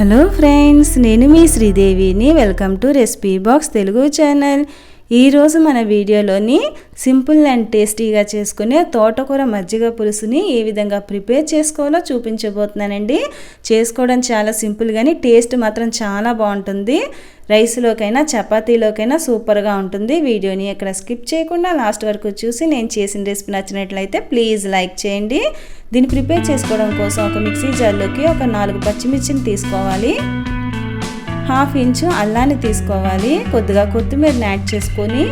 Hello friends నేను మీ శ్రీదేవిని. Welcome to recipe box Telugu channel. ఈరోజు మన వీడియోలోని సింపుల్ అండ్ టేస్టీగా చేసుకునే తోటకూర మజ్జిగ పులుసుని ఏ విధంగా ప్రిపేర్ చేసుకోవాలో చూపించబోతున్నానండి. చేసుకోవడం చాలా సింపుల్ కానీ టేస్ట్ మాత్రం చాలా బాగుంటుంది. రైస్లోకైనా చపాతీలోకైనా సూపర్గా ఉంటుంది. వీడియోని ఎక్కడ స్కిప్ చేయకుండా లాస్ట్ వరకు చూసి నేను చేసిన రెసిపీ నచ్చినట్లయితే ప్లీజ్ లైక్ చేయండి. దీన్ని ప్రిపేర్ చేసుకోవడం కోసం ఒక మిక్సీ జార్లోకి ఒక నాలుగు పచ్చిమిర్చిని తీసుకోవాలి. హాఫ్ ఇంచు అల్లాన్ని తీసుకోవాలి. కొద్దిగా కొత్తిమీరని యాడ్ చేసుకొని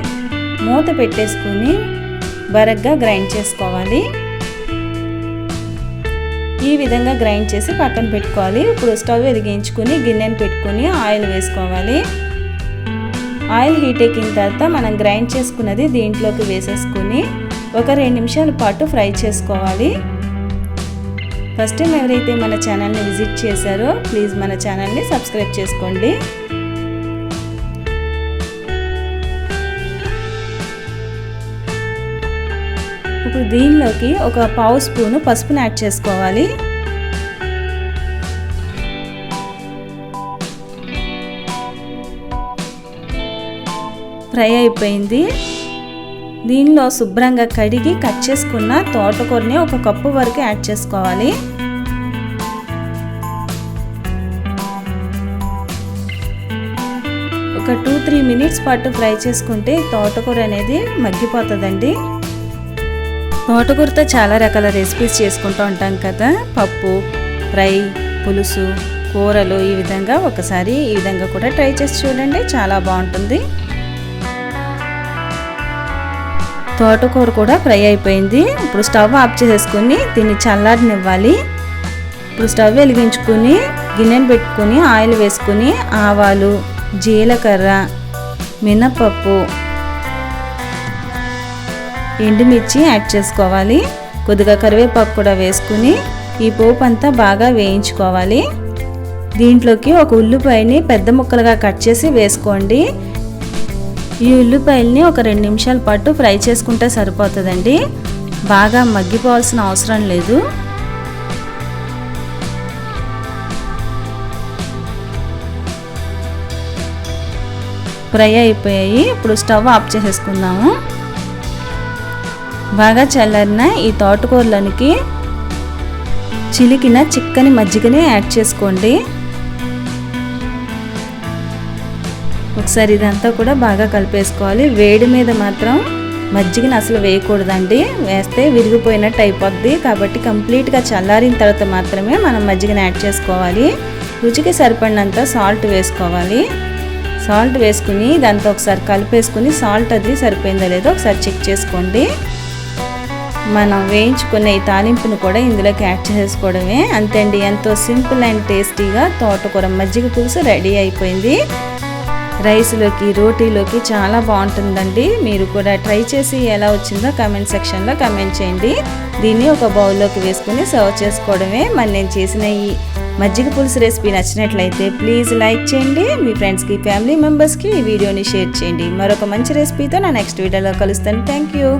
మూత పెట్టేసుకొని బరగ్గా గ్రైండ్ చేసుకోవాలి. ఈ విధంగా గ్రైండ్ చేసి పక్కన పెట్టుకోవాలి. ఇప్పుడు స్టవ్ వెలిగించుకొని గిన్నెను పెట్టుకొని ఆయిల్ వేసుకోవాలి. ఆయిల్ హీట్ ఎక్కిన తర్వాత మనం గ్రైండ్ చేసుకున్నది దీంట్లోకి వేసేసుకొని ఒక రెండు నిమిషాల పాటు ఫ్రై చేసుకోవాలి. ఫస్ట్ టైం ఎవరైతే మన ఛానల్ని విజిట్ చేశారో ప్లీజ్ మన ఛానల్ని సబ్స్క్రైబ్ చేసుకోండి. ఇప్పుడు దీనిలోకి ఒక పావు స్పూను పసుపుని యాడ్ చేసుకోవాలి. ఫ్రై అయిపోయింది. దీనిలో శుభ్రంగా కడిగి కట్ చేసుకున్న తోటకూరని ఒక కప్పు వరకు యాడ్ చేసుకోవాలి. ఒక టూ త్రీ మినిట్స్ పాటు ఫ్రై చేసుకుంటే తోటకూర అనేది మగ్గిపోతుందండి. తోటకూరతో చాలా రకాల రెసిపీస్ చేసుకుంటూ ఉంటాం కదా. పప్పు ఫ్రై పులుసు కూరలు ఈ విధంగా ఒకసారి ఈ విధంగా కూడా ట్రై చేసి చూడండి చాలా బాగుంటుంది. తోటకూర కూడా ఫ్రై అయిపోయింది. ఇప్పుడు స్టవ్ ఆఫ్ చేసేసుకుని దీన్ని చల్లారనివ్వాలి. ఇప్పుడు స్టవ్ వెలిగించుకుని గిన్నెను పెట్టుకుని ఆయిల్ వేసుకుని ఆవాలు జీలకర్ర మినపప్పు ఎండుమిర్చి యాడ్ చేసుకోవాలి. కొద్దిగా కరివేపాకు కూడా వేసుకుని ఈ పోపు అంతా బాగా వేయించుకోవాలి. దీంట్లోకి ఒక ఉల్లిపాయని పెద్ద ముక్కలుగా కట్ చేసి వేసుకోండి. ఈ ఉల్లిపాయల్ని ఒక రెండు నిమిషాల పాటు ఫ్రై చేసుకుంటే సరిపోతుందండి. బాగా మగ్గిపోవాల్సిన అవసరం లేదు. ఫ్రై అయిపోయాయి. ఇప్పుడు స్టవ్ ఆఫ్ చేసేసుకుందాము. బాగా చల్లారిన ఈ తోటకూరలోనికి చిలికిన చిక్కని మజ్జిగని యాడ్ చేసుకోండి. ఒకసారి ఇదంతా కూడా బాగా కలిపేసుకోవాలి. వేడి మీద మాత్రం మజ్జిగని అసలు వేయకూడదండి. వేస్తే విరిగిపోయినట్టు అయిపోద్ది. కాబట్టి కంప్లీట్గా చల్లారిన తర్వాత మాత్రమే మనం మజ్జిగని యాడ్ చేసుకోవాలి. రుచికి సరిపడినంత సాల్ట్ వేసుకోవాలి. సాల్ట్ వేసుకుని దాంతో ఒకసారి కలిపేసుకుని సాల్ట్ అది సరిపోయిందో లేదో ఒకసారి చెక్ చేసుకోండి. మనం వేయించుకునే ఈ తాలింపును కూడా ఇందులోకి యాడ్ చేసుకోవడమే అంతేండి ఎంతో సింపుల్ అండ్ టేస్టీగా తోటకూర మజ్జిగ పులుసు రెడీ అయిపోయింది. రైస్లోకి రోటీలోకి చాలా బాగుంటుందండి. మీరు కూడా ట్రై చేసి ఎలా వచ్చిందో కమెంట్ సెక్షన్లో కమెంట్ చేయండి. దీన్ని ఒక బౌల్లోకి వేసుకుని సర్వ్ చేసుకోవడమే మరి నేను చేసిన ఈ మజ్జిగ పులుసు రెసిపీ నచ్చినట్లయితే ప్లీజ్ లైక్ చేయండి. మీ ఫ్రెండ్స్కి ఫ్యామిలీ మెంబర్స్కి ఈ వీడియోని షేర్ చేయండి. మరొక మంచి రెసిపీతో నా నెక్స్ట్ వీడియోలో కలుస్తాను. Thank you